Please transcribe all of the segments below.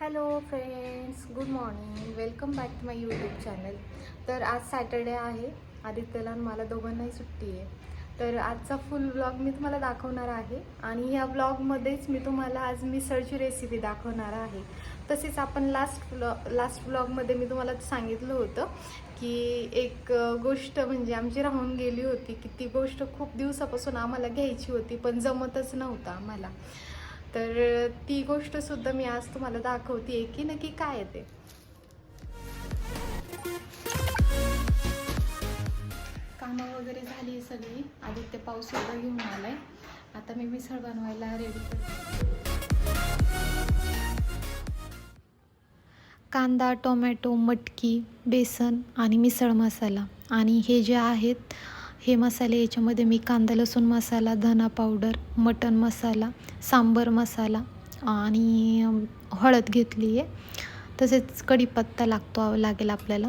Hello friends good morning welcome back to my YouTube channel तर आज Saturday आहे. आदित्यला आणि मला दोघांनाही सुट्टी आहे. तर आजचा फुल ब्लॉग मी तुम्हाला दाखवणार आहे. आणि ह्या ब्लॉगमध्येच मी तुम्हाला आज मिसळची रेसिपी दाखवणार आहे. तसेच आपण लास्ट ब्लॉ लास्ट ब्लॉगमध्ये मी तुम्हाला सांगितलं होतं की एक गोष्ट म्हणजे आमची राहून गेली होती की ती गोष्ट खूप दिवसापासून आम्हाला घ्यायची होती पण जमतच नव्हतं आम्हाला. तर ती गोष्ट सुद्धा मी आज तुम्हाला दाखवते की नक्की काय आहे ते. कामं वगैरे झाली आहे सगळी. आदित्य पाऊस सुद्धा घेऊन आलाय. आता मी मिसळ बनवायला रेडी करते. कांदा टोमॅटो मटकी बेसन आणि मिसळ मसाला. आणि हे जे आहेत हे मसाले याच्यामध्ये मी कांदा लसूण मसाला धना पावडर मटन मसाला सांबर मसाला आणि हळद घेतली आहे. तसेच कढीपत्ता लागतो लागेल आपल्याला.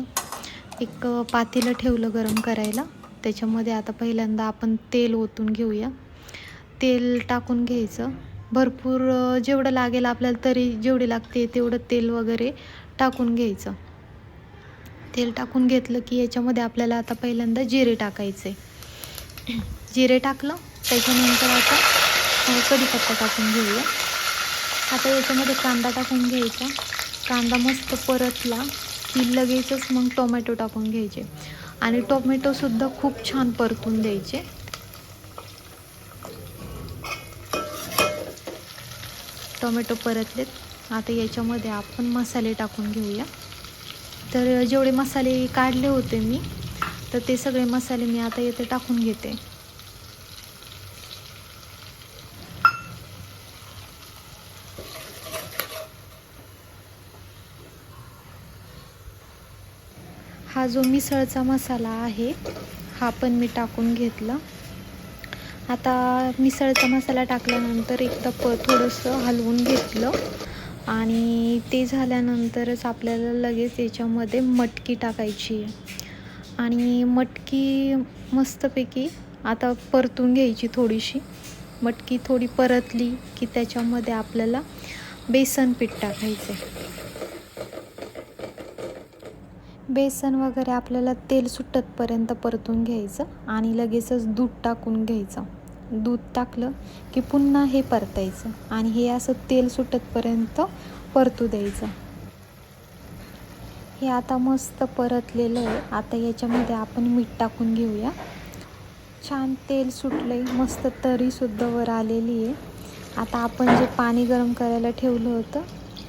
एक पातेलं ठेवलं गरम करायला. त्याच्यामध्ये आता पहिल्यांदा आपण तेल ओतून घेऊया. तेल टाकून घ्यायचं. भरपूर जेवढं लागेल आपल्याला तरी जेवढे लागते तेवढं तेल वगैरे टाकून घ्यायचं. तेल टाकून घेतलं की याच्यामध्ये आपल्याला आता पहिल्यांदा जिरे टाकायचे. जिरे टाकलं त्याच्यानंतर आता कढीपत्ता टाकून घेऊया. आता याच्यामध्ये कांदा टाकून घ्यायचा. कांदा मस्त परतला की लगेचच मग टोमॅटो टाकून घ्यायचे. आणि टोमॅटोसुद्धा खूप छान परतून द्यायचे. टोमॅटो परतलेत. आता याच्यामध्ये आपण मसाले टाकून घेऊया. तर जेवढे मसाले काढले होते मी तर ते सगळे मसाले मी आता येथे टाकून घेते. हा जो मिसळचा मसाला आहे हा पण मी टाकून घेतला. आता मिसळचा मसाला टाकल्यानंतर एकदा प थोडंसं हलवून घेतलं. आणि ते झाल्यानंतरच आपल्याला लगेच याच्यामध्ये मटकी टाकायची आहे. आणि मटकी मस्तपैकी आता परतून घ्यायची थोडीशी. मटकी थोडी परतली की त्याच्यामध्ये आपल्याला बेसन पीठ टाकायचं आहे बेसन वगैरे आपल्याला तेल सुटतपर्यंत परतून घ्यायचं आणि लगेचच दूध टाकून घ्यायचं. दूध टाकलं की पुन्हा हे परतायचं आणि हे असं तेल सुटतपर्यंत परतू द्यायचं. हे आता मस्त परतलेलं आहे. आता याच्यामध्ये आपण मीठ टाकून घेऊया. छान तेल सुटलं आहे मस्त तरीसुद्धा वर आलेली आहे. आता आपण जे पाणी गरम करायला ठेवलं होतं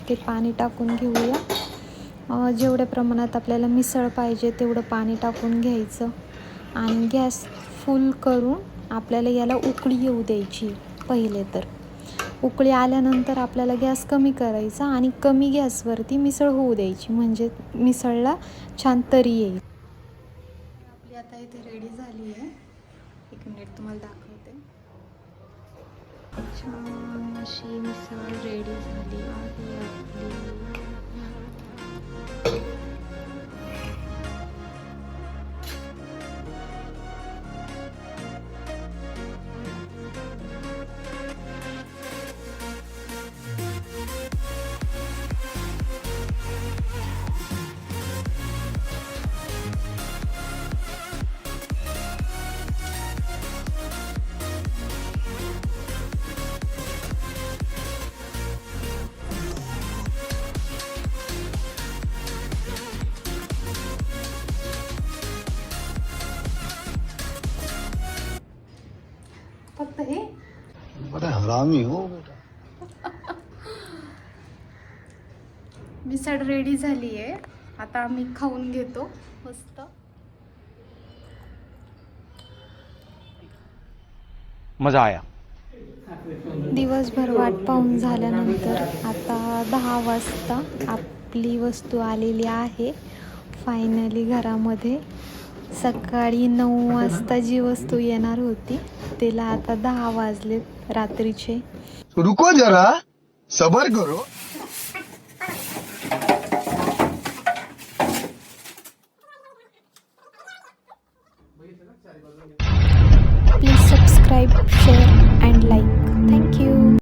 ते पाणी टाकून घेऊया. जेवढ्या प्रमाणात आपल्याला मिसळ पाहिजे तेवढं पाणी टाकून घ्यायचं. आणि गॅस फुल करून आपल्याला याला उकळी येऊ द्यायची पहिले तर. उकळी आल्यानंतर आपल्याला गॅस कमी करायचा आणि कमी गॅसवरती मिसळ होऊ द्यायची म्हणजे मिसळला छान तरी येईल. आपली आता इथे रेडी झाली आहे. एक मिनिट तुम्हाला दाखवते. छान अशी मिसळ रेडी झाली आहे आपली. हरामी हो बेटा मिसळ रेडी झाली आहे आता आम्ही खाऊन घेतो. मस्त. मज़ा आया. दिवसभर वाट पाहून झाल्यानंतर आता दहा वाजता आपली वस्तू आलेली आहे. फायनली घरामध्ये. सकाळी नऊ वाजता जी वस्तू येणार होती तिला आता दहा वाजले रात्रीचे. रुको जरा सबर करो.